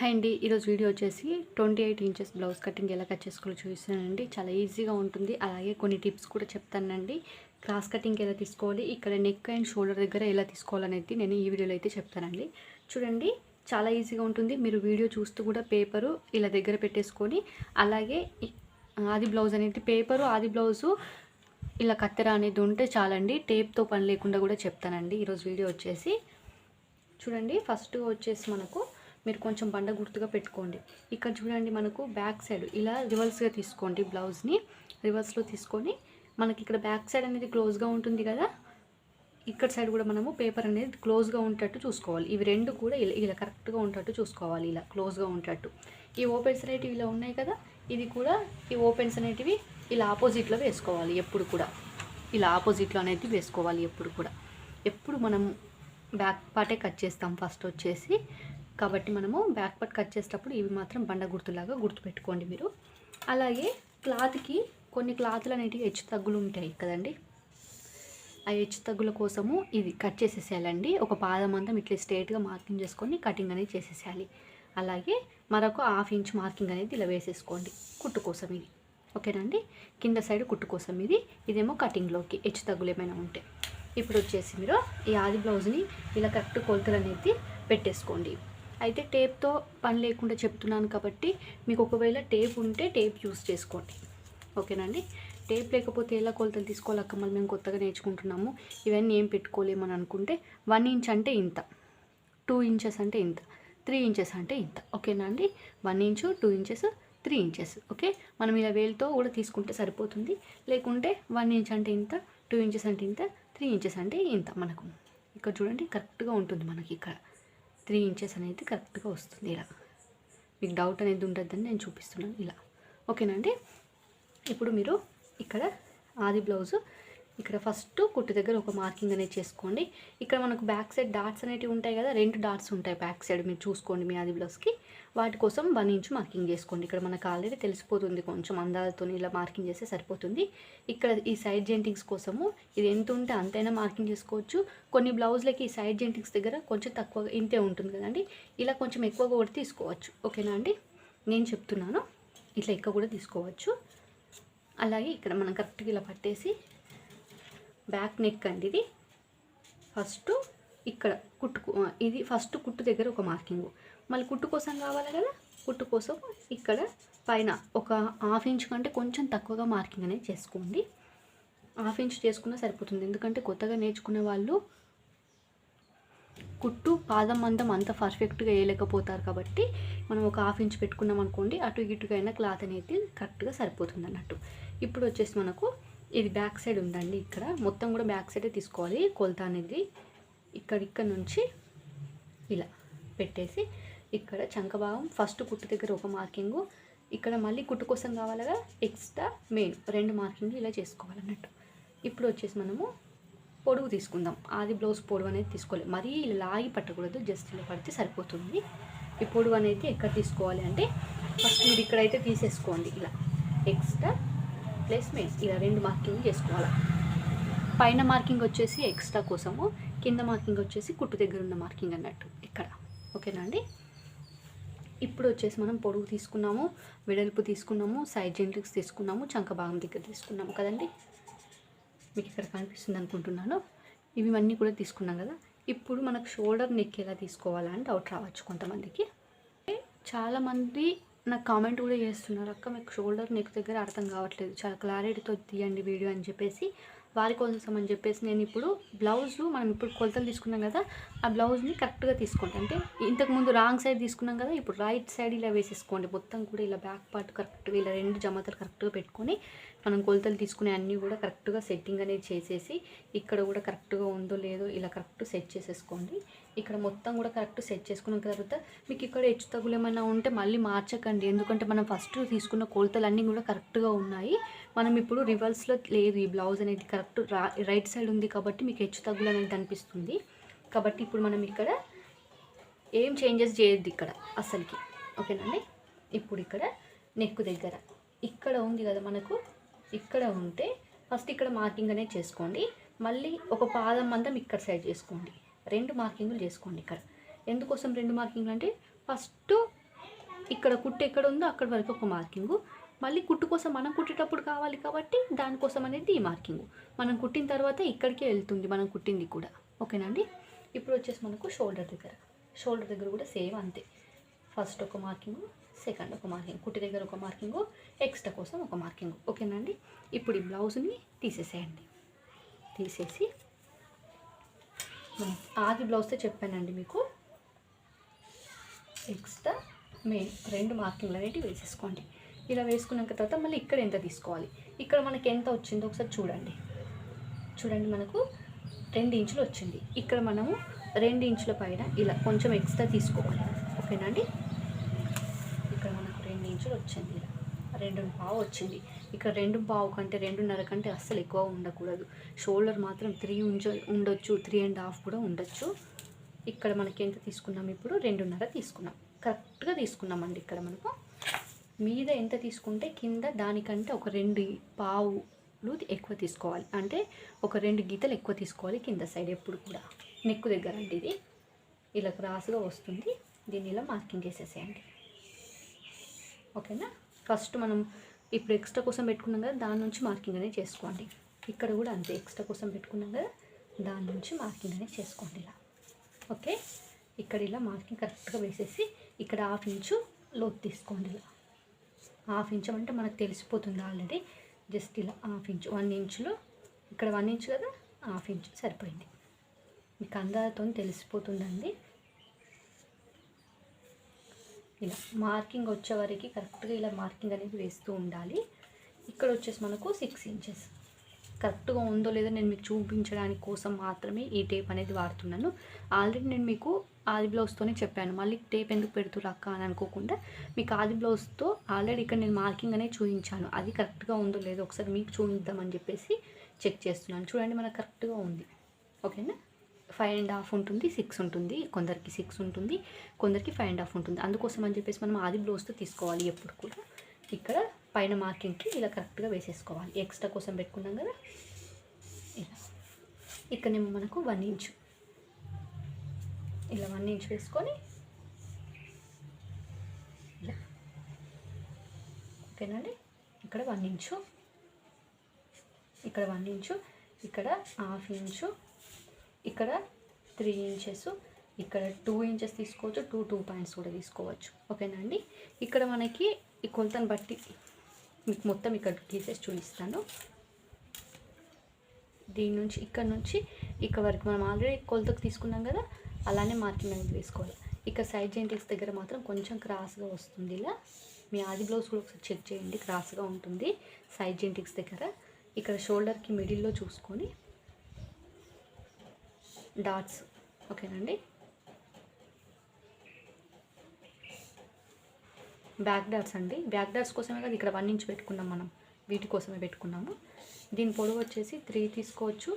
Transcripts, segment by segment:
Hi అండి. ఈరోజు video వచ్చేసి twenty eight inches blouse cutting ఎలా కట్ చేసుకోవాలో చూపిస్తానండి. చాలా ఈజీగా ఉంటుంది. అలాగే కొన్ని టిప్స్ కూడా చెప్తానండి. క్రాస్ కటింగ్ ఎలా తీసుకోవాలి ఇక్కడ నెక్ అండ్ షోల్డర్ దగ్గర ఎలా తీసుకోవాలనేది నేను ఈ వీడియోలో అయితే చెప్తానండి. చూడండి చాలా ఈజీగా ఉంటుంది. మీరు వీడియో చూస్తూ కూడా పేపరు ఇలా దగ్గర పెట్టేసుకొని అలాగే ఆది బ్లౌజ్ అనేది పేపరు ఆది బ్లౌజు ఇలా కత్తెర అనేది ఉంటే చాలండి. టేప్తో పని లేకుండా కూడా చెప్తానండి. ఈరోజు వీడియో వచ్చేసి చూడండి ఫస్ట్ వచ్చేసి మనకు మీరు కొంచెం బండ గుర్తుగా పెట్టుకోండి. ఇక్కడ చూడండి మనకు బ్యాక్ సైడ్ ఇలా రివర్స్గా తీసుకోండి బ్లౌజ్ని రివర్స్లో తీసుకొని మనకి ఇక్కడ బ్యాక్ సైడ్ అనేది క్లోజ్గా ఉంటుంది కదా? ఇక్కడ సైడ్ కూడా మనము పేపర్ అనేది క్లోజ్గా ఉండేటట్టు చూసుకోవాలి. ఇవి రెండు కూడా ఇలా ఇలా కరెక్ట్గా ఉండేటట్టు చూసుకోవాలి ఇలా క్లోజ్గా ఉండేటట్టు. ఈ ఓపెన్స్ అనేటివి ఇలా ఉన్నాయి కదా? ఇది కూడా ఈ ఓపెన్స్ అనేటివి ఇలా ఆపోజిట్లో వేసుకోవాలి ఎప్పుడు కూడా. ఇలా ఆపోజిట్లో అనేది వేసుకోవాలి ఎప్పుడు కూడా. ఎప్పుడు మనం బ్యాక్ పార్టే కట్ చేస్తాం ఫస్ట్ వచ్చేసి. కాబట్టి మనము బ్యాక్ పార్ట్ కట్ చేసేటప్పుడు ఇవి మాత్రం బండ గుర్తులాగా గుర్తుపెట్టుకోండి మీరు. అలాగే క్లాత్కి కొన్ని క్లాత్లు అనేటివి హెచ్చు తగ్గులు ఉంటాయి కదండి. ఆ హెచ్చు తగ్గుల కోసము ఇది కట్ చేసేసేయాలండి. ఒక పాదం అంతా ఇట్లా స్ట్రేట్గా మార్కింగ్ చేసుకొని కటింగ్ అనేది చేసేసేయాలి. అలాగే మరొక హాఫ్ ఇంచ్ మార్కింగ్ అనేది ఇలా వేసేసుకోండి. కుట్టు కోసం ఇది. ఓకేనండి కింద సైడ్ కుట్టు కోసం ఇది. ఇదేమో కటింగ్లోకి హెచ్చు తగ్గులు ఏమైనా ఉంటే. ఇప్పుడు వచ్చేసి మీరు ఈ ఆది బ్లౌజ్ని ఇలా కరెక్ట్ కొలతలు అనేది పెట్టేసుకోండి. అయితే టేప్తో పని లేకుండా చెప్తున్నాను కాబట్టి మీకు ఒకవేళ టేప్ ఉంటే టేప్ యూస్ చేసుకోండి. ఓకేనండి? టేప్ లేకపోతే ఎలా కొలతలు తీసుకోవాలి అక్క? మళ్ళీ మేము కొత్తగా నేర్చుకుంటున్నాము. ఇవన్నీ ఏం పెట్టుకోలేమని అనుకుంటే వన్ ఇంచ్ అంటే ఇంత టూ ఇంచెస్ అంటే ఇంత త్రీ ఇంచెస్ అంటే ఇంత. ఓకేనా అండి one inch two inches three inches. Okay? మనం ఇలా వేలుతో కూడా తీసుకుంటే సరిపోతుంది. లేకుంటే వన్ ఇంచ్ అంటే ఇంత టూ ఇంచెస్ అంటే ఇంత త్రీ ఇంచెస్ అంటే ఇంత మనకు. ఇక్కడ చూడండి కరెక్ట్గా ఉంటుంది మనకి ఇక్కడ. త్రీ ఇంచెస్ అనేది కరెక్ట్గా వస్తుంది ఇలా. మీకు డౌట్ అనేది ఉండద్దని నేను చూపిస్తున్నాను ఇలా. ఓకేనండి ఇప్పుడు మీరు ఇక్కడ ఆది బ్లౌజు ఇక్కడ ఫస్ట్ కుట్టు దగ్గర ఒక మార్కింగ్ అనేది చేసుకోండి. ఇక్కడ మనకు బ్యాక్ సైడ్ డాట్స్ అనేటివి ఉంటాయి కదా రెండు డాట్స్ ఉంటాయి బ్యాక్ సైడ్ మీరు చూసుకోండి మీ అది బ్లౌజ్కి వాటి కోసం వన్ ఇంచ్ మార్కింగ్ చేసుకోండి. ఇక్కడ మనకు ఆల్రెడీ తెలిసిపోతుంది కొంచెం అందాలతో ఇలా మార్కింగ్ చేస్తే సరిపోతుంది. ఇక్కడ ఈ సైడ్ జెంటింగ్స్ కోసము ఇది ఎంత ఉంటే అంతైనా మార్కింగ్ చేసుకోవచ్చు. కొన్ని బ్లౌజ్లకి ఈ సైడ్ జెంటింగ్స్ దగ్గర కొంచెం తక్కువ ఇంతే ఉంటుంది కదండి. ఇలా కొంచెం ఎక్కువగా కూడా తీసుకోవచ్చు. ఓకేనా అండి? నేను చెప్తున్నాను. ఇట్లా ఎక్కువ కూడా తీసుకోవచ్చు. అలాగే ఇక్కడ మనం కరెక్ట్గా ఇలా పట్టేసి బ్యాక్ నెక్ అండి ఇది. ఫస్ట్ ఇక్కడ కుట్టు ఇది ఫస్ట్ కుట్టు దగ్గర ఒక మార్కింగ్. మళ్ళీ కుట్టు కోసం కావాలి కదా? కుట్టు కోసం ఇక్కడ పైన ఒక హాఫ్ ఇంచ్ కంటే కొంచెం తక్కువగా మార్కింగ్ అనేది చేసుకోండి. హాఫ్ ఇంచ్ చేసుకున్నా సరిపోతుంది. ఎందుకంటే కొత్తగా నేర్చుకునే వాళ్ళు కుట్టు పాదం మందం అంత పర్ఫెక్ట్గా వేయలేకపోతారు కాబట్టి మనం ఒక హాఫ్ ఇంచ్ పెట్టుకున్నాం అనుకోండి అటు ఇటుగా అయినా క్లాత్ అనేది కరెక్ట్గా సరిపోతుంది అన్నట్టు. ఇప్పుడు వచ్చేసి మనకు ఇది బ్యాక్ సైడ్ ఉందండి ఇక్కడ. మొత్తం కూడా బ్యాక్ సైడే తీసుకోవాలి. కొలత అనేది ఇక్కడ ఇక్కడ నుంచి ఇలా పెట్టేసి ఇక్కడ చంకభాగం ఫస్ట్ కుట్టు దగ్గర ఒక మార్కింగు. ఇక్కడ మళ్ళీ కుట్టు కోసం కావాలగా ఎక్స్ట్రా మెయిన్ రెండు మార్కింగ్లు ఇలా చేసుకోవాలన్నట్టు. ఇప్పుడు వచ్చేసి మనము పొడుగు తీసుకుందాం. ఆది బ్లౌజ్ పొడవు అనేది తీసుకోవాలి. మరీ ఇలా లాగి పట్టకూడదు. జస్ట్ ఇలా పడితే సరిపోతుంది. ఈ పొడవు అనేది ఎక్కడ తీసుకోవాలి అంటే ఫస్ట్ మీరు ఇక్కడైతే తీసేసుకోండి. ఇలా ఎక్స్ట్రా ప్లస్ మెయిన్ ఇలా రెండు మార్కింగ్ చేసుకోవాలి. పైన మార్కింగ్ వచ్చేసి ఎక్స్ట్రా కోసము కింద మార్కింగ్ వచ్చేసి కుట్టు దగ్గర ఉన్న మార్కింగ్ అన్నట్టు ఇక్కడ. ఓకేనా అండి? ఇప్పుడు వచ్చేసి మనం పొడుగు తీసుకున్నాము వెడల్పు తీసుకున్నాము సైడ్ జెంట్రిక్స్ తీసుకున్నాము చంక భాగం దగ్గర తీసుకున్నాము కదండి? మీకు ఇక్కడ కనిపిస్తుంది అనుకుంటున్నాను. ఇవి అన్నీ కూడా తీసుకున్నాం కదా. ఇప్పుడు మనకు షోల్డర్ నెక్ ఎలా తీసుకోవాలా అని డౌట్ రావచ్చు కొంతమందికి. చాలామంది నాకు కామెంట్ కూడా చేస్తున్నారు. అక్క మీకు షోల్డర్ నెక్ దగ్గర అర్థం కావట్లేదు. చాలా క్లారిటీతో తీయండి వీడియో అని చెప్పేసి వారి కోసం అని చెప్పేసి నేను ఇప్పుడు బ్లౌజ్ మనం ఇప్పుడు కొలతలు తీసుకున్నాం కదా ఆ బ్లౌజ్ని కరెక్ట్గా తీసుకోండి. అంటే ఇంతకుముందు రాంగ్ సైడ్ తీసుకున్నాం కదా ఇప్పుడు రైట్ సైడ్ ఇలా వేసేసుకోండి. మొత్తం కూడా ఇలా బ్యాక్ పార్ట్ కరెక్ట్గా ఇలా రెండు జమతలు కరెక్ట్గా పెట్టుకొని మనం కొలతలు తీసుకునే అన్నీ కూడా కరెక్ట్గా సెట్టింగ్ అనేది చేసేసి ఇక్కడ కూడా కరెక్ట్గా ఉందో లేదో ఇలా కరెక్ట్ సెట్ చేసేసుకోండి. ఇక్కడ మొత్తం కూడా కరెక్ట్ సెట్ చేసుకున్న తర్వాత మీకు ఇక్కడ హెచ్చు తగులు ఏమైనా ఉంటే మళ్ళీ మార్చకండి. ఎందుకంటే మనం ఫస్ట్ తీసుకున్న కొలతలు అన్నీ కూడా కరెక్ట్గా ఉన్నాయి. మనం ఇప్పుడు రివర్స్లో లేదు ఈ బ్లౌజ్ అనేది. కరెక్ట్ రైట్ సైడ్ ఉంది కాబట్టి మీకు హెచ్చు తగ్గులు అనేది అనిపిస్తుంది. కాబట్టి ఇప్పుడు మనం ఇక్కడ ఏం చేంజెస్ చేయొద్దు ఇక్కడ అసలుకి. ఓకేనండి ఇప్పుడు ఇక్కడ నెక్ దగ్గర. ఇక్కడ ఉంది కదా మనకు ఇక్కడ ఉంటే ఫస్ట్ ఇక్కడ మార్కింగ్ అనేది చేసుకోండి. మళ్ళీ ఒక పాదం మందం ఇక్కడ సైడ్ చేసుకోండి. రెండు మార్కింగ్లు చేసుకోండి ఇక్కడ. ఎందుకోసం రెండు మార్కింగ్లు అంటే ఫస్ట్ ఇక్కడ కుట్టు ఎక్కడ ఉందో అక్కడ వరకు ఒక మార్కింగు. మళ్ళీ కుట్టు కోసం మనం కుట్టేటప్పుడు కావాలి కాబట్టి దానికోసం అనేది ఈ మార్కింగ్. మనం కుట్టిన తర్వాత ఇక్కడికే వెళ్తుంది మనం కుట్టింది కూడా. ఓకేనండి ఇప్పుడు వచ్చేసి మనకు షోల్డర్ దగ్గర. షోల్డర్ దగ్గర కూడా సేమ్ అంతే. ఫస్ట్ ఒక మార్కింగ్. సెకండ్ ఒక మార్కింగ్ కుట్టి దగ్గర ఒక మార్కింగ్ ఎక్స్ట్రా కోసం ఒక మార్కింగ్. ఓకేనండి ఇప్పుడు ఈ బ్లౌజ్ని తీసేసేయండి. తీసేసి ఆది బ్లౌజ్తో చెప్పానండి మీకు. ఎక్స్ట్రా మెయిన్ రెండు మార్కింగ్లు అనేవి వేసేసుకోండి. ఇలా వేసుకున్నాక తర్వాత మళ్ళీ ఇక్కడ ఎంత తీసుకోవాలి? ఇక్కడ మనకి ఎంత వచ్చిందో ఒకసారి చూడండి. చూడండి మనకు రెండు ఇంచులు వచ్చింది. ఇక్కడ మనము రెండు ఇంచుల పైన ఇలా కొంచెం ఎక్స్ట్రా తీసుకోవాలి. ఓకేనండి అండి? మనకు వచ్చింది ఇలా రెండు పావు వచ్చింది ఇక్కడ రెండు పావు కంటే రెండున్నర కంటే అస్సలు ఎక్కువ ఉండకూడదు. షోల్డర్ మాత్రం త్రీ ఉంచ ఉండొచ్చు. త్రీ అండ్ హాఫ్ కూడా ఉండొచ్చు. ఇక్కడ మనకి ఎంత తీసుకున్నాం ఇప్పుడు? రెండున్నర తీసుకున్నాం. కరెక్ట్గా తీసుకున్నామండి ఇక్కడ మనకు మీద ఎంత తీసుకుంటే కింద దానికంటే ఒక రెండు పావులు ఎక్కువ తీసుకోవాలి. అంటే ఒక రెండు గీతలు ఎక్కువ తీసుకోవాలి కింద సైడ్ ఎప్పుడు కూడా. నెక్కు దగ్గర అండి ఇది. ఇలా క్రాస్గా వస్తుంది. దీన్ని ఇలా మార్కింగ్ చేసేసేయండి. ఓకేనా? ఫస్ట్ మనం ఇప్పుడు ఎక్స్ట్రా కోసం పెట్టుకున్నాం కదా దాని నుంచి మార్కింగ్ అనేది చేసుకోండి. ఇక్కడ కూడా అంతే ఎక్స్ట్రా కోసం పెట్టుకున్నాం కదా దాని నుంచి మార్కింగ్ అనేది చేసుకోండి ఇలా. ఓకే? ఇక్కడ ఇలా మార్కింగ్ కరెక్ట్గా వేసేసి ఇక్కడ హాఫ్ ఇంచు లోతు తీసుకోండి ఇలా. హాఫ్ ఇంచు అంటే మనకు తెలిసిపోతుంది ఆల్రెడీ. జస్ట్ ఇలా హాఫ్ ఇంచు వన్ ఇంచులో. ఇక్కడ వన్ ఇంచు కదా హాఫ్ ఇంచు సరిపోయింది. మీకు అందాలతో తెలిసిపోతుందండి. ఇలా మార్కింగ్ వచ్చే వరకు కరెక్ట్గా ఇలా మార్కింగ్ అనేది వేస్తూ ఉండాలి. ఇక్కడ వచ్చేసి మనకు సిక్స్ ఇంచెస్ కరెక్ట్గా ఉందో లేదో నేను మీకు చూపించడానికి కోసం మాత్రమే ఈ టేప్ అనేది వాడుతున్నాను. ఆల్రెడీ నేను మీకు ఆది బ్లౌజ్తోనే చెప్పాను. మళ్ళీ టేప్ ఎందుకు పెడుతురు అక్క అని అనుకోకుండా మీకు ఆది బ్లౌజ్తో ఆల్రెడీ ఇక్కడ నేను మార్కింగ్ అనేది చూపించాను. అది కరెక్ట్గా ఉందో లేదో ఒకసారి మీకు చూపిద్దామని చెప్పేసి చెక్ చేస్తున్నాను. చూడండి మనకు కరెక్ట్గా ఉంది. ఓకేనా? ఫైవ్ అండ్ హాఫ్ ఉంటుంది సిక్స్ ఉంటుంది కొందరికి సిక్స్ ఉంటుంది కొందరికి ఫైవ్ అండ్ హాఫ్ ఉంటుంది. అందుకోసం అని చెప్పేసి మనం ఆది బ్లౌజ్తో తీసుకోవాలి ఎప్పుడు కూడా. ఇక్కడ పైన మార్కింగ్కి ఇలా కరెక్ట్గా వేసేసుకోవాలి. ఎక్స్ట్రా కోసం పెట్టుకున్నాం కదా? ఇలా. ఇక్కడనేమో మనకు వన్ ఇంచ్ ఇలా వన్ ఇంచ్ వేసుకొని ఇలా. ఓకేనండి ఇక్కడ వన్ ఇంచు ఇక్కడ వన్ ఇంచు ఇక్కడ హాఫ్ ఇంచు ఇక్కడ త్రీ ఇంచెస్ ఇక్కడ టూ ఇంచెస్ తీసుకోవచ్చు టూ టూ పాయింట్స్ కూడా తీసుకోవచ్చు. ఓకేనా అండి? ఇక్కడ మనకి ఈ కొలతను బట్టి మీకు మొత్తం ఇక్కడ గీసేసి చూపిస్తాను. దీని నుంచి ఇక్కడ నుంచి ఇక్కడ వరకు మనం ఆల్రెడీ కొలతకు తీసుకున్నాం కదా అలానే మార్కింగ్ అనేది వేసుకోవాలి. ఇక్కడ సైడ్ జెంటిక్స్ దగ్గర మాత్రం కొంచెం క్రాస్గా వస్తుంది ఇలా. మీ ఆది బ్లౌజ్ కూడా ఒకసారి చెక్ చేయండి క్రాస్గా ఉంటుంది సైడ్ జెంటిక్స్ దగ్గర. ఇక్కడ షోల్డర్కి మిడిల్లో చూసుకొని డాట్స్. ఓకేనండి? బ్యాక్ డాట్స్ అండి. బ్యాక్ డాట్స్ కోసమే కదా ఇక్కడ వన్ ఇంచ్ పెట్టుకున్నాం మనం. వీటి కోసమే పెట్టుకున్నాము. దీని పొడవు వచ్చేసి త్రీ తీసుకోవచ్చు.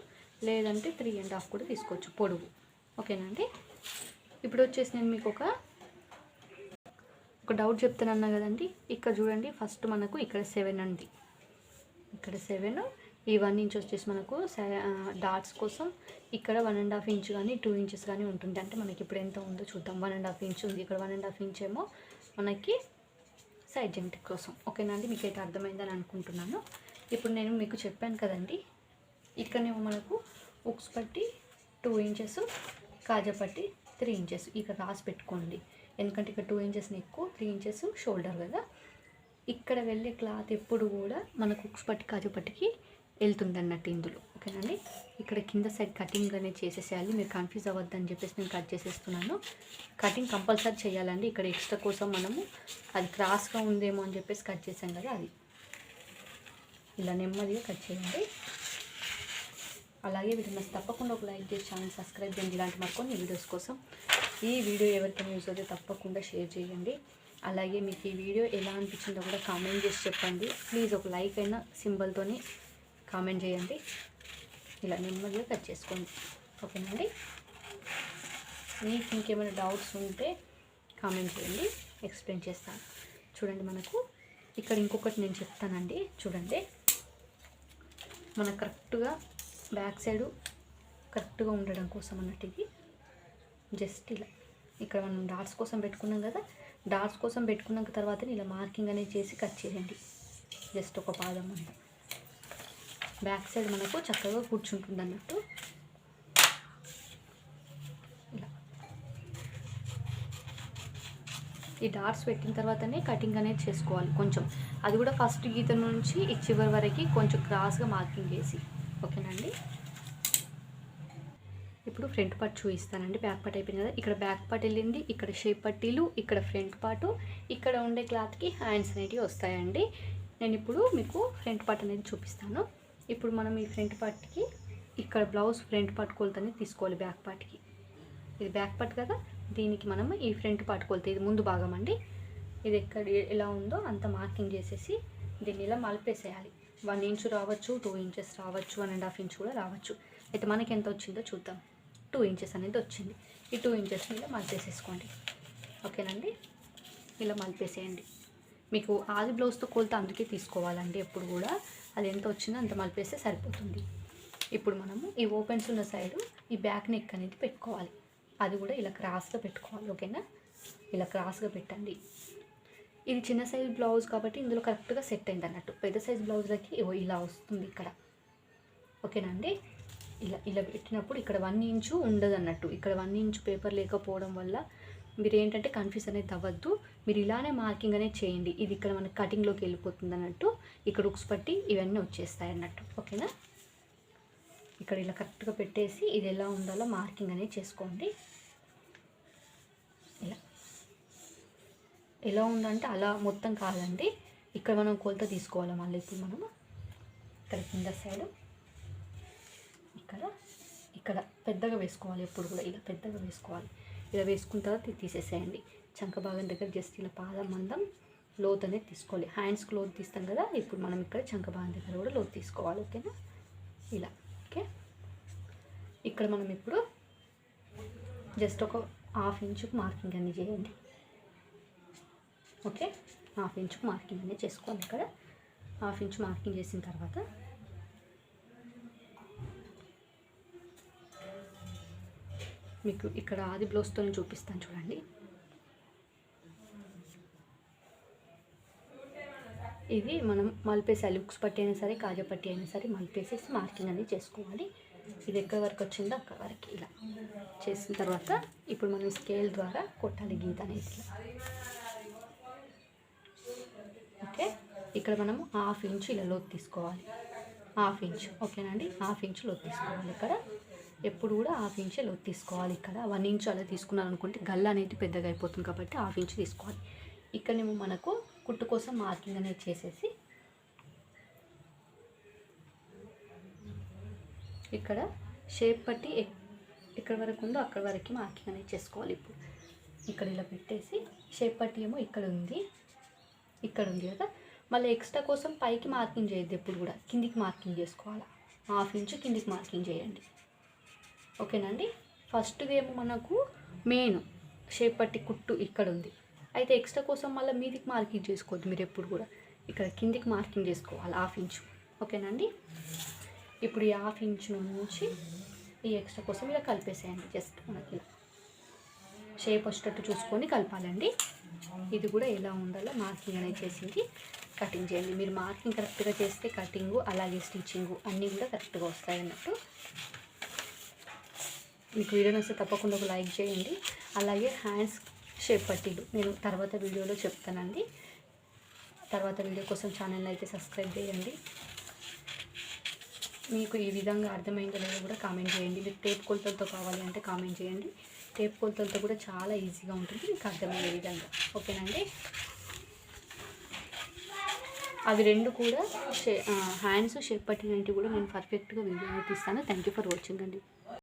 లేదంటే త్రీ అండ్ హాఫ్ కూడా తీసుకోవచ్చు పొడవు. ఓకేనండి? ఇప్పుడు వచ్చేసి నేను మీకు ఒక ఒక డౌట్ చెప్తానన్నా కదండి. ఇక్కడ చూడండి ఫస్ట్ మనకు ఇక్కడ సెవెన్ అండి ఇక్కడ సెవెన్ ఈ వన్ ఇంచ్ వచ్చేసి మనకు డాట్స్ కోసం ఇక్కడ వన్ అండ్ హాఫ్ ఇంచ్ కానీ టూ ఇంచెస్ కానీ ఉంటుంది. అంటే మనకి ఇప్పుడు ఎంత ఉందో చూద్దాం. వన్ అండ్ హాఫ్ ఇంచ్ ఉంది. ఇక్కడ వన్ అండ్ హాఫ్ ఇంచ్ ఏమో మనకి సైడ్ జెంటిక్ కోసం. ఓకేనా అండి? మీకు అయితే అర్థమైందని అనుకుంటున్నాను. ఇప్పుడు నేను మీకు చెప్పాను కదండి ఇక్కడనేమో మనకు ఉక్స్ పట్టి టూ ఇంచెస్ కాజా పట్టి త్రీ ఇంచెస్ ఇక్కడ రాసి పెట్టుకోండి. ఎందుకంటే ఇక్కడ టూ ఇంచెస్ ఎక్కువ త్రీ ఇంచెస్ షోల్డర్ కదా. ఇక్కడ వెళ్ళే క్లాత్ ఎప్పుడు కూడా మనకు ఉక్స్ పట్టి కాజా పట్టికి వెళ్తుంది అన్నట్టు ఇందులో ఓకేనండి ఇక్కడ కింద సైడ్ కటింగ్ అనేది చేసేసేయాలి. మీరు కన్ఫ్యూజ్ అవ్వద్దని చెప్పేసి నేను కట్ చేసేస్తున్నాను. కటింగ్ కంపల్సరీ చేయాలండి. ఇక్కడ ఎక్స్ట్రా కోసం మనము అది క్రాస్గా ఉందేమో అని చెప్పేసి కట్ చేసాం కదా అది. ఇలా నెమ్మదిగా కట్ చేయండి. అలాగే వీడియో తప్పకుండా ఒక లైక్ చేసి ఛానల్ సబ్స్క్రైబ్ చేయండి. ఇలాంటి మరికొన్ని వీడియోస్ కోసం ఈ వీడియో ఎవరికైనా యూజ్ అయితే తప్పకుండా షేర్ చేయండి. అలాగే మీకు ఈ వీడియో ఎలా అనిపించిందో కూడా కామెంట్ చేసి చెప్పండి. ప్లీజ్ ఒక లైక్ అయినా సింబల్తోని కామెంట్ చేయండి. ఇలా నెమ్మదిగా కట్ చేసుకోండి. ఓకేనండి? మీకు ఇంకేమైనా డౌట్స్ ఉంటే కామెంట్ చేయండి. ఎక్స్ప్లెయిన్ చేస్తాను. చూడండి మనకు. ఇక్కడ ఇంకొకటి నేను చెప్తానండి. చూడండి. మన కరెక్ట్గా బ్యాక్ సైడు కరెక్ట్గా ఉండడం కోసం అన్నట్టు ఇది. జస్ట్ ఇలా. ఇక్కడ మనం డాట్స్ కోసం పెట్టుకున్నాం కదా. డాట్స్ కోసం పెట్టుకున్నాక తర్వాత ఇలా మార్కింగ్ అనేది చేసి కట్ చేయండి. జస్ట్ ఒక పాదం అంతా. బ్యాక్ సైడ్ మనకు చక్కగా కూర్చుంటుంది అన్నట్టు ఇలా. ఈ డాట్స్ పెట్టిన తర్వాతనే కటింగ్ అనేది చేసుకోవాలి కొంచెం. అది కూడా ఫస్ట్ గీత నుంచి ఈ చివరి వరకు కొంచెం క్రాస్గా మార్కింగ్ వేసి ఓకేనండి ఇప్పుడు ఫ్రంట్ పార్ట్ చూపిస్తానండి. బ్యాక్ పార్ట్ అయిపోయింది కదా. ఇక్కడ బ్యాక్ పార్ట్ వెళ్ళింది ఇక్కడ షేప్ పట్టీలు ఇక్కడ ఫ్రంట్ పార్ట్ ఇక్కడ ఉండే క్లాత్కి హ్యాండ్స్ అనేటివి వస్తాయండి. నేను ఇప్పుడు మీకు ఫ్రంట్ పార్ట్ అనేది చూపిస్తాను. ఇప్పుడు మనం ఈ ఫ్రంట్ పార్ట్కి ఇక్కడ బ్లౌజ్ ఫ్రంట్ పార్ట్ కొలత అనేది తీసుకోవాలి బ్యాక్ పార్ట్కి. ఇది బ్యాక్ పార్ట్ కదా? దీనికి మనం ఈ ఫ్రంట్ పార్ట్ కొలత ఇది ముందు భాగం అండి. ఇది ఎక్కడ ఎలా ఉందో అంత మార్కింగ్ చేసేసి దీన్ని ఇలా మలిపేసేయాలి. వన్ ఇంచ్ రావచ్చు టూ ఇంచెస్ రావచ్చు వన్ అండ్ హాఫ్ ఇంచ్ కూడా రావచ్చు. అయితే మనకి ఎంత వచ్చిందో చూద్దాం. టూ ఇంచెస్ అనేది వచ్చింది. ఈ టూ ఇంచెస్ని ఇలా మలిపేసేసుకోండి. ఓకేనండి? ఇలా మలిపేసేయండి. మీకు ఆది బ్లౌజ్తో కొలత అందుకే తీసుకోవాలండి ఎప్పుడు కూడా. అది ఎంత వచ్చిందో అంత మలిపేస్తే సరిపోతుంది. ఇప్పుడు మనము ఈ ఓపెన్స్ ఉన్న సైడు ఈ బ్యాక్ నెక్ అనేది పెట్టుకోవాలి. అది కూడా ఇలా క్రాస్గా పెట్టుకోవాలి ఓకేనా ఇలా క్రాస్గా పెట్టండి. ఇది చిన్న సైజ్ బ్లౌజ్ కాబట్టి ఇందులో కరెక్ట్గా సెట్ అయింది అన్నట్టు. పెద్ద సైజ్ బ్లౌజ్లకి ఇలా వస్తుంది ఇక్కడ. ఓకేనండి ఇలా ఇలా పెట్టినప్పుడు ఇక్కడ వన్ ఇంచు ఉండదు అన్నట్టు. ఇక్కడ వన్ ఇంచు పేపర్ లేకపోవడం వల్ల మీరు ఏంటంటే కన్ఫ్యూజ్ అనేది అవ్వద్దు. మీరు ఇలానే మార్కింగ్ అనేది చేయండి. ఇది ఇక్కడ మనకి కటింగ్లోకి వెళ్ళిపోతుంది అన్నట్టు ఇక్కడ ఉక్స్ పట్టి ఇవన్నీ వచ్చేస్తాయి అన్నట్టు. ఓకేనా? ఇక్కడ ఇలా కరెక్ట్గా పెట్టేసి ఇది ఎలా ఉండాలో మార్కింగ్ అనేది చేసుకోండి. ఇలా. ఎలా ఉందంటే అలా మొత్తం కాదండి. ఇక్కడ మనం కొలత తీసుకోవాలి మళ్ళీ ఇప్పుడు మనము ఇక్కడ కింద సైడ్ ఇక్కడ. ఇక్కడ పెద్దగా వేసుకోవాలి ఎప్పుడు కూడా. ఇలా పెద్దగా వేసుకోవాలి. ఇలా వేసుకున్న తర్వాత తీసేసేయండి. చంక భాగం దగ్గర జస్ట్ ఇలా పాదం మందం లోత్ అనేది తీసుకోవాలి. హ్యాండ్స్ లోత్ తీస్తాం కదా ఇప్పుడు మనం ఇక్కడ చంక భాగం దగ్గర కూడా లోత్ తీసుకోవాలి ఓకేనా ఇలా ఓకే ఇక్కడ మనం ఇప్పుడు జస్ట్ ఒక హాఫ్ ఇంచుకు మార్కింగ్ అనేది చేయండి. ఓకే హాఫ్ ఇంచుకు మార్కింగ్ అనేది చేసుకోవాలి ఇక్కడ. హాఫ్ ఇంచ్ మార్కింగ్ చేసిన తర్వాత మీకు ఇక్కడ ఆది బ్లౌజ్తో చూపిస్తాను చూడండి. ఇది మనం మలిపేసి లుక్స్ పట్టి అయినా సరే కాజా పట్టి అయినా సరే మలిపేసేసి మార్కింగ్ అనేది చేసుకోవాలి. ఇది ఎక్కడి వరకు వచ్చిందో అక్కడ వరకు ఇలా చేసిన తర్వాత ఇప్పుడు మనం స్కేల్ ద్వారా కొట్టాలి గీత అనేది ఓకే? ఇక్కడ మనము హాఫ్ ఇంచ్ ఇలా లోతు తీసుకోవాలి. Half inch. ఓకేనండి హాఫ్ ఇంచ్ లోతు తీసుకోవాలి ఇక్కడ. ఎప్పుడు కూడా హాఫ్ ఇంచ్ లోతు తీసుకోవాలి ఇక్కడ. వన్ ఇంచ్ అలా తీసుకున్నారనుకుంటే గల్ల అనేది పెద్దగా అయిపోతుంది కాబట్టి హాఫ్ ఇంచ్ తీసుకోవాలి. ఇక్కడనేమో మనకు కుట్టు కోసం మార్కింగ్ అనేది చేసేసి ఇక్కడ షేప్ పట్టి ఎక్- ఎక్కడి వరకు ఉందో అక్కడి వరకు మార్కింగ్ అనేది చేసుకోవాలి ఇప్పుడు. ఇక్కడ ఇలా పెట్టేసి షేప్ పట్టి ఏమో ఇక్కడ ఉంది ఇక్కడ ఉంది కదా. మళ్ళీ ఎక్స్ట్రా కోసం పైకి మార్కింగ్ చేయొద్దు ఎప్పుడు కూడా. కిందికి మార్కింగ్ చేసుకోవాలి? హాఫ్ ఇంచు కిందికి మార్కింగ్ చేయండి. ఓకేనండి ఫస్ట్ది ఏమో మనకు మెయిన్ షేప్ పట్టి కుట్టు ఇక్కడ ఉంది. అయితే ఎక్స్ట్రా కోసం మళ్ళీ మీదికి మార్కింగ్ చేసుకోవద్దు మీరు ఎప్పుడు కూడా. ఇక్కడ కిందికి మార్కింగ్ చేసుకోవాలి హాఫ్ ఇంచు. ఓకేనండి ఇప్పుడు ఈ హాఫ్ ఇంచు నుంచి ఈ ఎక్స్ట్రా కోసం ఇలా కలిపేసేయండి. జస్ట్ మనకి షేప్ వచ్చేటట్టు చూసుకొని కలపాలండి. ఇది కూడా ఎలా ఉండాలో మార్కింగ్ అనేది చేసింది కటింగ్ చేయండి. మీరు మార్కింగ్ కరెక్ట్గా చేస్తే కటింగు అలాగే స్టిచ్చింగు అన్నీ కూడా కరెక్ట్గా వస్తాయి అన్నట్టు. మీకు వీడియో నచ్చితే తప్పకుండా ఒక లైక్ చేయండి. అలాగే హ్యాండ్స్ షేప్ పట్టీలు నేను తర్వాత వీడియోలో చెప్తానండి. తర్వాత వీడియో కోసం ఛానల్ అయితే సబ్స్క్రైబ్ చేయండి. మీకు ఈ విధంగా అర్థమైందో లేదో కూడా కామెంట్ చేయండి. మీకు టేప్ కొలతలతో కావాలి అంటే కామెంట్ చేయండి. టేప్ కొలతలతో కూడా చాలా ఈజీగా ఉంటుంది. మీకు అర్థమయ్యే విధంగా. ఓకేనండి? అవి రెండు కూడా షే హ్యాండ్స్ షేప్ పట్టినవి కూడా నేను పర్ఫెక్ట్గా వీడియో తీస్తాను. థ్యాంక్ యూ ఫర్ వాచింగ్ అండి.